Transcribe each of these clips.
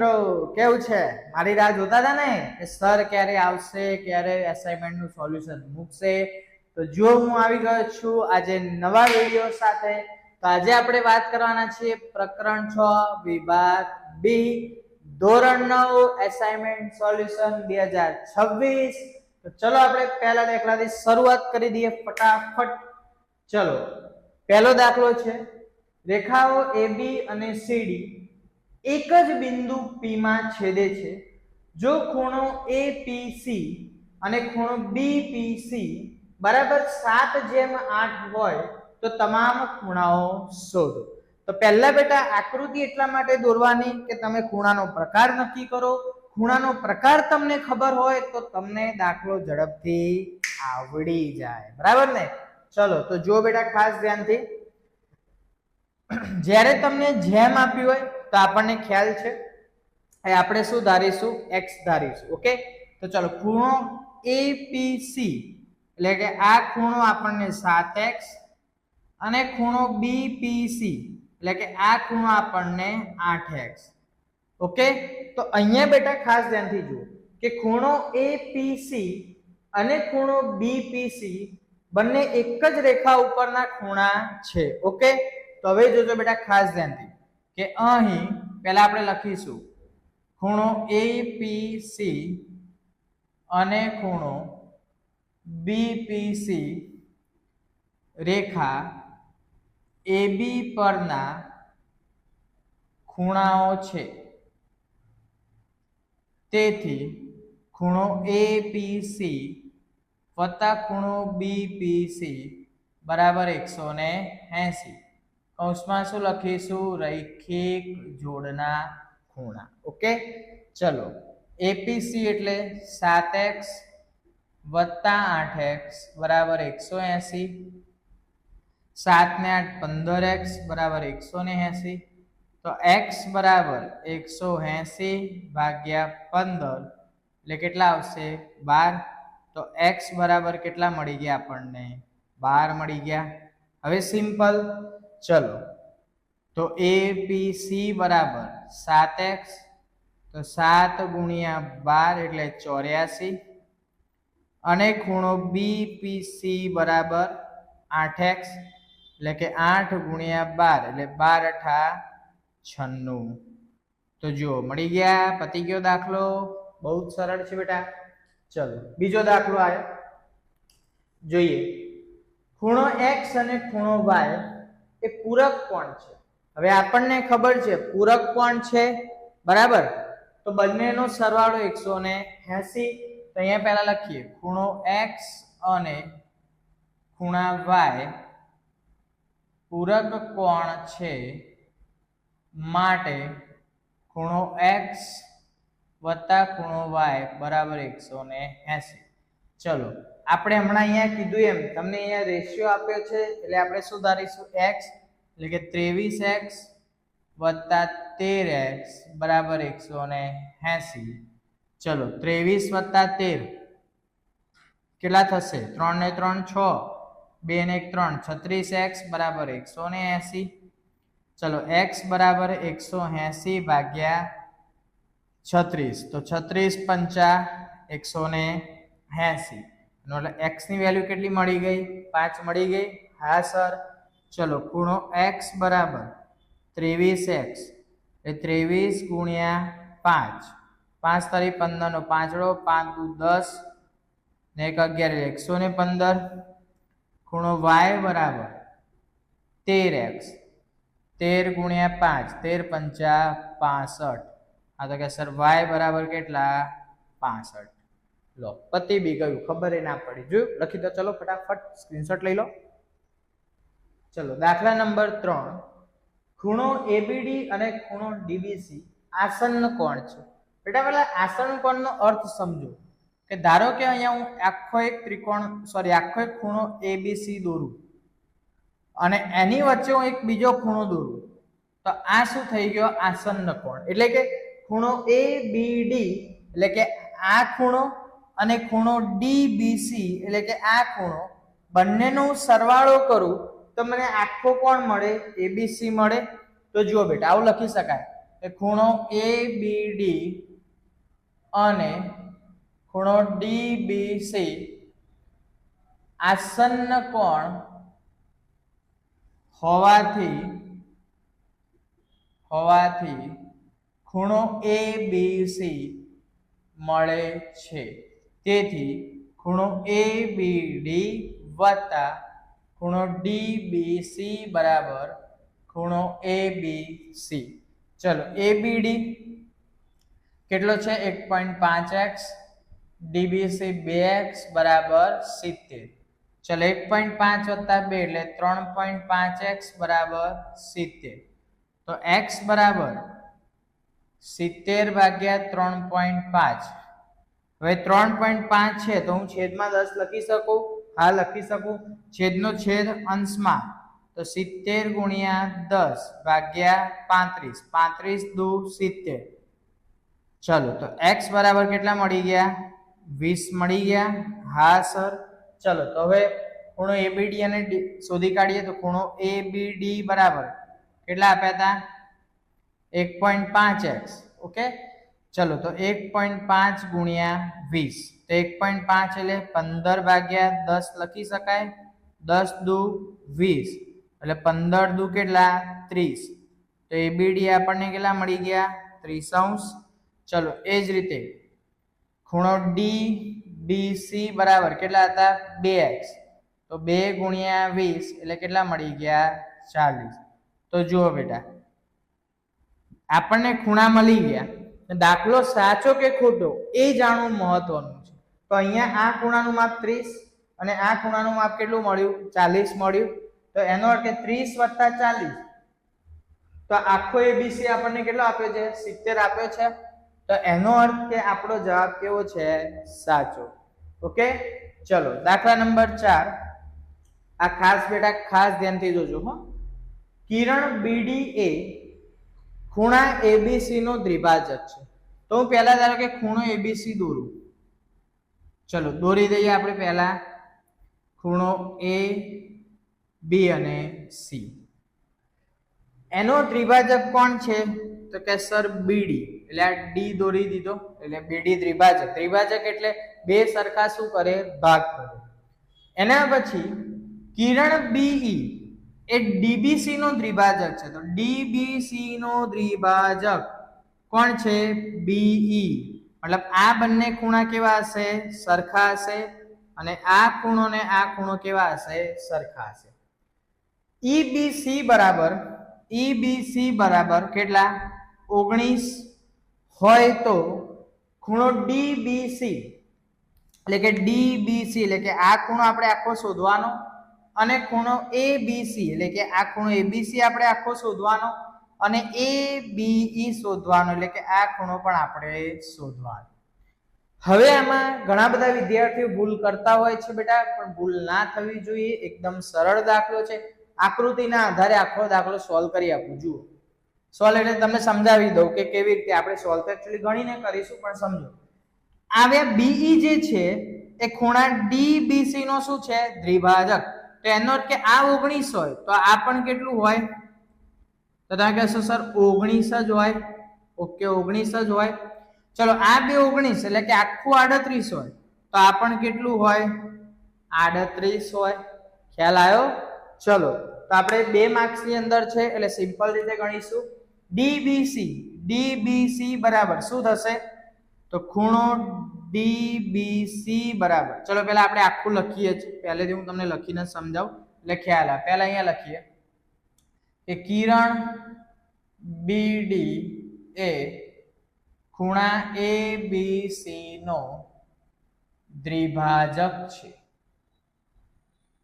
મિત્રો, કેવું છે? મારી રાહ જોતા હતા ને કે સર ક્યારે આવશે, ક્યારે એસાઇનમેન્ટનું સોલ્યુશન મૂકશે? તો જો હું આવી ગયો છું આજે નવા વીડિયો સાથે, તો આજે આપણે વાત કરવાના છીએ પ્રકરણ છ, વિભાગ બી ધોરણ નવ એસાઇનમેન્ટ સોલ્યુશન બે હજાર છવ્વીસ. તો ચલો આપણે પહેલા દાખલાથી શરૂઆત કરી દઈએ ફટાફટ. ચલો, પહેલો દાખલો છે. રેખાઓ AB અને CD એક જ બિંદુ પીમાં છેદે છે. જો ખૂણો APC અને ખૂણો BPC બરાબર સાત જેમ આઠ હોય, તો તમામ ખૂણાઓ શોધો. તો પહેલા બેટા આકૃતિ એટલા માટે દોરવાની કે તમે ખૂણાનો પ્રકાર નક્કી કરો. ખૂણાનો પ્રકાર તમને ખબર હોય તો તમને દાખલો ઝડપથી આવડી જાય. બરાબર ને? ચલો, તો જો બેટા ખાસ ધ્યાનથી. જ્યારે તમને જેમ આપ્યું હોય તો આપણને ખ્યાલ છે? એ આપણે શું ધારીશું? એક્સ ધારીશું ઓકે તો ચાલો, ખૂણો એપીસી એટલે કે આ ખૂણો આપણને સાત એક્સ અને ખૂણો બીપીસી એટલે કે આ ખૂણો આપણને આઠ એક્સ ઓકે તો અહીંયા બેટા ખાસ ધ્યાનથી જુઓ કે ખૂણો એપીસી અને ખૂણો બીપીસી બંને એક જ રેખા ઉપરના ખૂણા છે ઓકે તો હવે જોજો બેટા ખાસ ધ્યાનથી. કે અહીં પહેલા આપણે લખીશું. ખૂણો એપીસી અને ખૂણો બીપીસી રેખા એબી પરના ખૂણાઓ છે. તેથી ખૂણો એપીસી વત્તા ખૂણો બીપીસી બરાબર એકસો ને એંસી. કૌંસમાં શું લખીશું? રૈખિક જોડના ખૂણા. ઓકે? ચલો. એપીસી એટલે સાત એક્સ વત્તા આઠ એક્સ બરાબર એકસો એંસી. સાત ને આઠ પંદર એક્સ બરાબર એકસો ને એંસી. તો એક્સ બરાબર એકસો એંસી ભાગ્યા પંદર. એટલે કેટલા આવશે? બાર. તો એક્સ બરાબર કેટલા મળી ગયા આપણને? બાર મળી ગયા. હવે સિમ્પલ. ચલો. તો એ પી સી બરાબર સાત એક્સ તો સાત ગુણ્યા બાર એટલે ચોર્યાસી. અને ખૂણો બી પી સી બરાબર આઠ એક્સ એટલે કે આઠ ગુણ્યા બાર એટલે બાર અઠા છન્નું. તો જુઓ, મળી ગયા? પતી ગયો દાખલો? બહુ જ સરળ છે બેટા. ચલો, બીજો દાખલો આવ્યો. જોઈએ. ખૂણો એક્સ અને ખૂણો વાય એ પૂરક કોણ છે? હવે આપણને ખબર છે, પૂરક કોણ છે? બરાબર? તો બંનેનો સરવાળો એકસો ને એસી. તો અહીંયા પહેલા લખીએ, ખૂણો એક્સ અને ખૂણા વાય પૂરક કોણ છે માટે ખૂણો એક્સ વત્તા ખૂણો વાય બરાબર એકસો ને એસી. ચલો આપણે હમણાં અહીંયા કીધું એમ, તમને અહીંયા રેશિયો આપ્યો છે, એટલે આપણે શું ધારીશું એક્સ એટલે કે ત્રેવીસ એક્સ વત્તા તેર એક્સ બરાબર એકસો ને એસી. ચલો, ત્રેવીસ વત્તા તેર, કેટલા થશે? ત્રણ ને ત્રણ, છ. બે ને એક, ત્રણ. છત્રીસ એક્સ બરાબર એકસો ને એસી. ચલો એક્સ બરાબર એકસો એસી ભાગ્યા છત્રીસ. તો છત્રીસ પંચા એકસો ને એસી. એટલે એક્સની વેલ્યુ કેટલી મળી ગઈ? પાંચ મળી ગઈ? હા સર ચલો, ખૂણો એક્સ બરાબર ત્રેવીસ એક્સ એ ત્રેવીસ ગુણ્યા પાંચ. પાંચ તારીખ પંદરનો પાંચડો, પાંચ દુ દસ, ને એક અગિયાર એકસો ને પંદર. ખૂણો વાય બરાબર તેર એક્સ તેર ગુણ્યા પાંચ, તેર પંચા પાસઠ. આ તો કે સર વાય બરાબર કેટલા? પાસઠ. લો, પતિ બી ગયું, ખબર ના પડી. જોયું? લખી દો, ચલો ફટાફટ સ્ક્રીનશોટ લઈ લો. ચલો, દાખલા નંબર ત્રણ. ખૂણો એબીડી અને ખૂણો ડીબીસી આસન કોણ છે? બેટા, પેલા આસન કોણનો અર્થ સમજો. કે ધારો કે અહીંયા હું આખો એક ત્રિકોણ સોરી આખો એક ખૂણો એબીસી દોરું. અને એની વચ્ચે હું એક બીજો ખૂણો દોરું. તો આ શું થઈ ગયો? આસન કોણ. એટલે કે ખૂણો એ બી ડી એટલે કે આ ખૂણો અને ખૂણો ડી બી એટલે કે આ ખૂણો બંનેનો સરવાળો કરું તો મને આખો કોણ મળે? એબીસી મળે. તો જુઓ બેટા, આવું લખી શકાય. કે ખૂણો એ બી ડી અને ખૂણો ડી બી આસન્ન કોણ હોવાથી હોવાથી ખૂણો એ બી સી મળે છે. તેથી ખૂણો એ બી ડી વત્તા ખૂણો ડી બી સી બરાબર ખૂણો એ બી સી ચલો એ બી ડી કેટલો છે? એક પોઈન્ટ પાંચ એક્સ. ડીબીસી બે એક્સ બરાબર સિત્તેર. ચલો એક પોઈન્ટ પાંચ વત્તા બે એટલે ત્રણ પોઈન્ટ પાંચ એક્સ બરાબર સિત્તેર. તો એક્સ બરાબર સિત્તેર ભાગ્યા ત્રણ પોઈન્ટ પાંચ. હવે ત્રણ પોઈન્ટ પાંચ છે, તો હું છેદમાં દસ લખી શકું? હા, લખી શકું. છેદનો છેદ અંશમાં. તો સિત્તેર ગુણ્યા દસ ભાગ્યા પાંત્રીસ. પાંત્રીસ દુ સિત્તેર. ચલો, તો એક્સ બરાબર કેટલા મળી ગયા? વીસ મળી ગયા. હા, સર. ચલો, તો હવે ખૂણો એબીડી અને શોધી કાઢીએ તો ખૂણો એ બી ડી બરાબર. કેટલા આપ્યા હતા એક પોઈન્ટ પાંચ એક્સ ઓકે? ચલો તો એક પોઈન્ટ પાંચ ગુણ્યા વીસ. તો એક પોઈન્ટ પાંચ એટલે પંદર ભાગ્યા દસ લખી શકાય? દસ દુ વીસ. એટલે પંદર દુ કેટલા? ત્રીસ. તો એબીડી આપણને કેટલા મળી ગયા? ત્રીસ અંશ. ચલો એ જ રીતે. ખૂણો ડી, બી, સી બરાબર કેટલા હતા? બે એક્સ. તો બે ગુણ્યા વીસ એટલે કેટલા મળી ગયા? ચાલીસ. તો જુઓ બેટા. આપણને ખૂણા મળી ગયા. દાખલો સાચો કે ખોટો એ જાણવું મહત્વનું છે. તો અહીંયા આ ખૂણાનું માપ ત્રીસ અને આ ખૂણાનું માપ કેટલું મળ્યું? ચાલીસ મળ્યું. તો એનો અર્થ કે ત્રીસ વત્તા ચાલીસ. તો આખો એબીસી આપણને કેટલો આપ્યો છે? સિત્તેર આપ્યો છે. તો એનો અર્થ કે આપણો જવાબ કેવો છે? સાચો. ઓકે? ચલો, દાખલા નંબર ચાર. આ ખાસ બેટા, ખાસ ધ્યાનથી જોજો હો. કિરણ બીડી એ ખૂણા એબીસી નો દ્વિભાજક છે. તો હું પહેલા ધારો કે ખૂણો એબીસી દોરું. ચલો, દોરી દઈએ આપણે પહેલા. ખૂણો એ બી અને સી એનો દ્વિભાજક કોણ છે? તો કે સર બીડી એટલે આ ડી દોરી દીધો. એટલે બીડી દ્વિભાજક. દ્વિભાજક એટલે બે સરખા શું કરે? ભાગ કરે. એના પછી કિરણ બીઈ એ ડીબીસી નો દ્વિભાજક છે. તો ડીબીસી નો દ્વિભાજક કોણ છે? બીઈ મતલબ આ બંને ખૂણા કેવા હશે? સરખા હશે. અને આ ખૂણો ને આ ખૂણો કેવા હશે? સરખા હશે. ઈબીસી બરાબર ઈબીસી બરાબર કેટલા? ઓગણીસ. હોય તો ખૂણો ડીબીસી એટલે કે ડીબીસી એટલે કે આ ખૂણો આપણે આખો શોધવાનો અને ખૂણો એબીસી એટલે કે આ ખૂણો એબીસી આપણે આખો શોધવાનો અને એ બીઈ શોધવાનો, એટલે કે આ ખૂણો પણ આપણે શોધવાનો. હવે આમાં ઘણા બધા વિદ્યાર્થીઓ ભૂલ કરતા હોય છે બેટા, પણ ભૂલ ના થવી જોઈએ, એકદમ સરળ દાખલો છે. આકૃતિના આધારે આખો દાખલો સોલ્વ કરી આપું, જુઓ. સોલ્વ એટલે તમને સમજાવી દઉં કે કેવી રીતે આપણે સોલ્વ તો એકચ્યુઅલી ગણીને કરીશું, પણ સમજો. આવ્યા બીઈ જે છે, એ ખૂણા ડીબીસી નો શું છે? દ્વિભાજક. એનો અર્થ કે આ ઓગણીસ હોય, તો આ પણ કેટલું હોય? તો તમે કહેશો, સર, ઓગણીસ જ હોય. ઓકે, ઓગણીસ જ હોય. ચલો, આ બે ઓગણીસ એટલે કે આખું આડત્રીસ હોય, તો આ પણ કેટલું હોય? આડત્રીસ હોય. ખ્યાલ આવ્યો? ચલો, તો આપણે બે માર્ક્સની અંદર છે, એટલે સિમ્પલ રીતે ગણીશું. ડીબીસી ડીબીસી બરાબર શું થશે? તો ખૂણો ડીબીસી બરાબર. ચલો પહેલા આપણે આખું લખીએ છીએ પહેલેથી હું તમને લખીને સમજાવું. એટલે ખ્યાલ આવે. પહેલાં અહીંયા લખીએ. કે કિરણ બીડી એ ખૂણા એ બી સી નો દ્વિભાજક છે.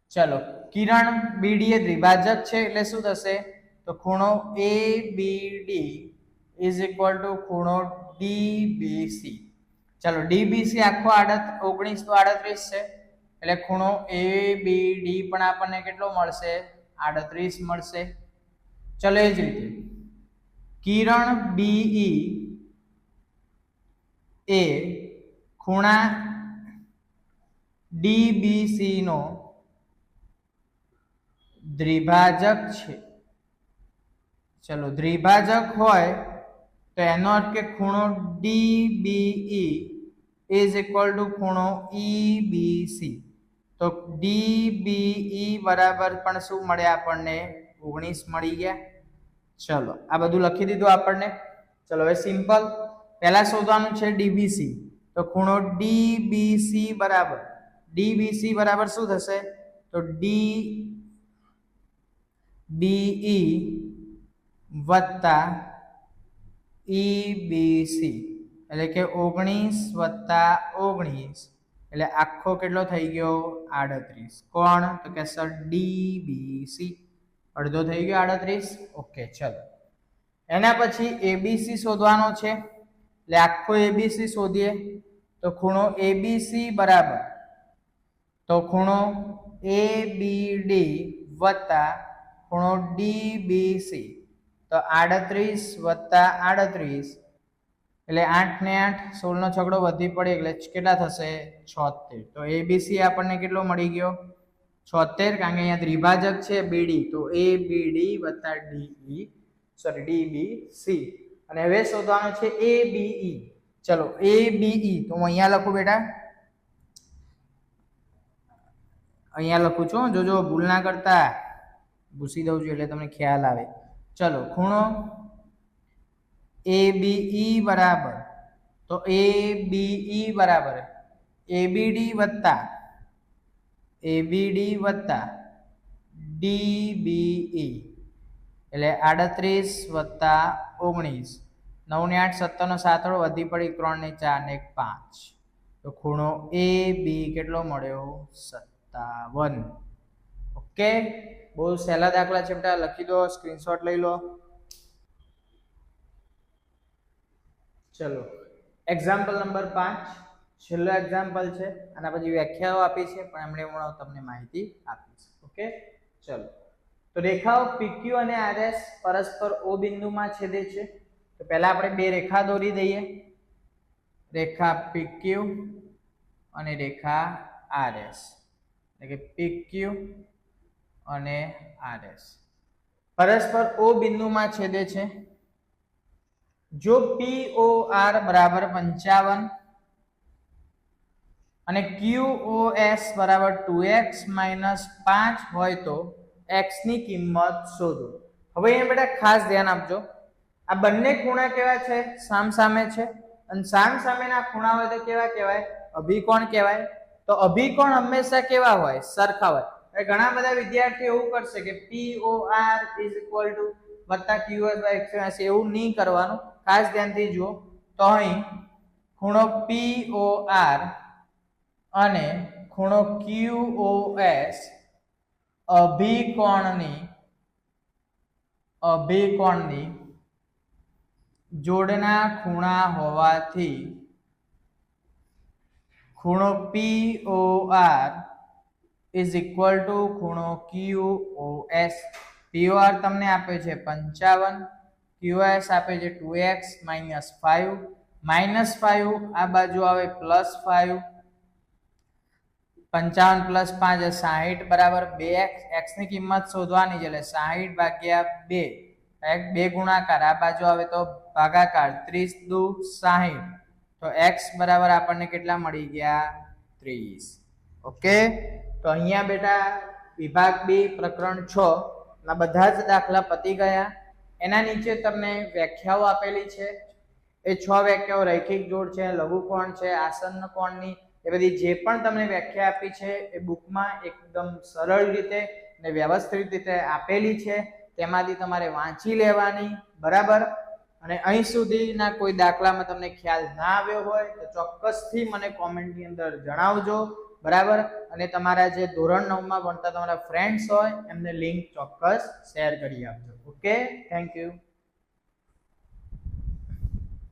ચલો. કિરણ બીડી એ દ્વિભાજક છે એટલે શું થશે? તો ખૂણો A B D is equal to ખૂણો ડીબીસી ચલો ડીબીસી આખો આડત ઓગણીસ તો આડત્રીસ છે. એટલે ખૂણો એ બી ડી પણ આપણને કેટલો મળશે? આડત્રીસ મળશે. ચલો, એ જ રીતે. કિરણ બીઈ એ ખૂણા ડીબીસી નો દ્વિભાજક છે. ચલો, દ્વિભાજક હોય તો એનો અર્થ કે ખૂણો ડીબીઈ ઇઝ ઇક્વલ ટુ ખૂણો ઈબીસી. તો ડી બી ઈ બરાબર પણ શું મળે આપણને? ઓગણીસ મળી ગયા. ચલો, આ બધું લખી દીધું આપણને. ચલો, હવે સિમ્પલ પહેલા શોધવાનું છે ડીબીસી. તો ખૂણો ડીબીસી બરાબર. ડીબીસી બરાબર શું થશે? તો ડી બીઈ વત્તા ઈબીસી એટલે કે ઓગણીસ વત્તા ઓગણીસ. એટલે આખો કેટલો થઈ ગયો? આડત્રીસ. કોણ? તો કે સર ડીબીસી. અડધો થઈ ગયો આડત્રીસ? ઓકે, ચલો. એના પછી એબીસી શોધવાનો છે. એટલે આખો એબીસી શોધીએ. તો ખૂણો એબીસી બરાબર. તો ખૂણો એ બી ડી વત્તા ખૂણો ડીબીસી. તો આડત્રીસ વત્તા આડત્રીસ એટલે આઠ ને આઠ, સોળનો છગડો વધી પડે એટલે કેટલા થશે? છોતેર. તો એબીસી આપણને કેટલો મળી ગયો? છોતેર, કારણ કે અહીંયા દ્વિભાજક છે બીડી તો એ બીડી વત્તા ડીઈ સોરી ડીબી સી અને હવે શોધવાનું છે એ બીઈ ચલો એ બીઈ તો હું અહીંયા લખું બેટા. અહીંયા લખું છું. જોજો, ભૂલ ના કરતા. ભૂસી દઉં છું એટલે તમને ખ્યાલ આવે. ચલો, ખૂણો એ બીઈ બરાબર. તો એ બીઈ બરાબર. એબીડી વત્તા. એબીડી વત્તા. ડીબીઈ એટલે આડત્રીસ વત્તા ઓગણીસ. નવને આઠ, સત્તરનો સાતળો વધી પડી ત્રણને ચાર ને પાંચ. તો ખૂણો એ બી કેટલો મળ્યો? સત્તાવન. ઓકે? બહુ સહેલા દાખલા છે બેટા, લખી દો સ્ક્રીનશોટ લઈ લો. ચલો. એક્ઝામ્પલ નંબર પાંચ. છેલ્લો એક્ઝામ્પલ છે, આના પછી વ્યાખ્યાઓ આપી છે, પણ એમણે હું તમને માહિતી આપી છે. ઓકે? ચલો. તો રેખાઓ PQ અને RS પરસ્પર O બિંદુમાં છેદે છે. તો પહેલા આપણે બે રેખા દોરી દઈએ. રેખા PQ અને રેખા RS એટલે કે PQ અને RS પરસ્પર ઓ બિંદુમાં છેદે છે. જો પી ઓ આર બરાબર પંચાવન અને QOS બરાબર ટુ એક્સ માઇનસ પાંચ હોય તો એક્સની કિંમત શોધો. હવે અહીંયા બેટા ખાસ ધ્યાન આપજો. આ બંને ખૂણા કેવા છે? સામ સામે છે. અને સામ સામેના ખૂણા હોય તો કેવા કહેવાય? અભિકોણ કહેવાય. તો અભિકોણ હંમેશા કેવા હોય? સરખા હોય. ઘણા બધા વિદ્યાર્થીઓ એવું કરશે કે P O R is equal to વત્તા ક્યુ એસ બાય એકસો એસી એવું નહીં કરવાનું. ખાસ ધ્યાનથી જુઓ. તો અહીં ખૂણો પી ઓ આર અને ખૂણો ક્યુ ઓ એસ અભિકોણની અભિકોણની જોડના ખૂણા હોવાથી ખૂણો P O R is equal to ખૂણો ક્યુ ઓ એસ પીઓઆર તમને આપે છે પંચાવન ક્યુએસ આપે છે two X minus five. Minus five આ બાજુ આવે પ્લસ ફાઈવ. પંચાવન પ્લસ પાંચ સાહીઠ બરાબર બે એક્સ. એક્સની કિંમત શોધવાની છે એટલે સાહીઠ ભાગ્યા બે. બે ગુણાકાર, આ બાજુ આવે તો ભાગાકાર ત્રીસ દુ સાહીઠ. તો એક્સ બરાબર આપણને કેટલા મળી ગયા? ત્રીસ. ઓકે? તો અહીંયા બેટા વિભાગ બી, પ્રકરણ છ ના બધા જ દાખલા પતી ગયા. એના નીચે તમને વ્યાખ્યાઓ આપેલી છે. એ છ વ્યાખ્યાઓ રૈખિક જોડ છે લઘુકોણ છે આસન્ન કોણની, એ બધી જે પણ તમને વ્યાખ્યા આપી છે એ બુકમાં એકદમ સરળ રીતે ને વ્યવસ્થિત રીતે આપેલી છે. તેમાંથી તમારે વાંચી લેવાની, બરાબર? અને અહીં સુધીના કોઈ દાખલામાં તમને ખ્યાલ ના આવ્યો હોય તો ચોક્કસથી મને કોમેન્ટની અંદર જણાવજો. બરાબર? અને તમારા જે ધોરણ નવમાં ભણતા તમારા ફ્રેન્ડ્સ હોય, એમને લિંક ચોક્કસ શેર કરી આપજો. Okay thank you